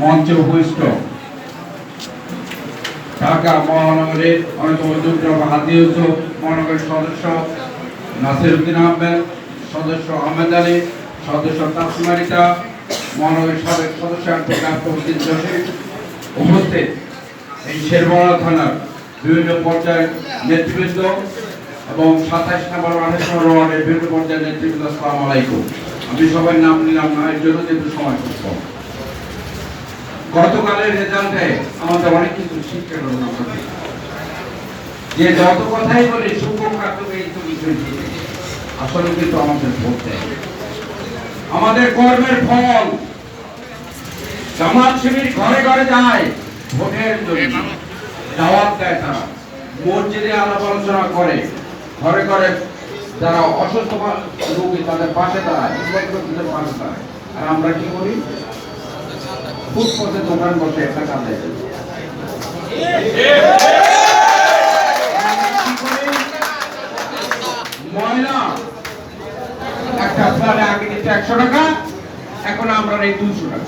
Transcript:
মঞ্চে ঢাকা মহানগরের মহানগরের সদস্য নাসির উদ্দিন আহমেদ, সদস্য আহমেদ আলী, সদস্য তাসমারিতা মহানগরের সাবেক সদস্য উপস্থিত এই থানার বিভিন্ন পর্যায়ের নেতৃবৃন্দ এবং সাতাইশ নম্বর আঠাশ নম্বর ওয়ার্ডের বিভিন্ন পর্যায়ের নেতৃবৃন্দ, আসসালামু আলাইকুম। আমি সবার নাম নিলাম না এর জন্য যেহেতু সময় খুব কম। গতকালের রেজাল্টে আমাদের অনেক কিছু শিক্ষা গ্রহণ যে যত কথাই বলি এই তো বিষয় আসলে কিন্তু আমাদের। আমাদের কর্মের ফল। জামাত শিবির ঘরে ঘরে যায়, ভোটের জন্য। দাওয়াত দেয় তারা। মসজিদে আলাপ আলোচনা করে। ঘরে ঘরে যারা অসুস্থ রোগী, তাদের পাশে দাঁড়ায়। পাশে দাঁড়ায়। আর আমরা কি করি? ফুটপথে দোকান বসে একটা কাঁদে ময়লা একটা ফ্ল্যাটে আগে নিচ্ছে একশো টাকা, এখন আমরা এই দুইশো টাকা।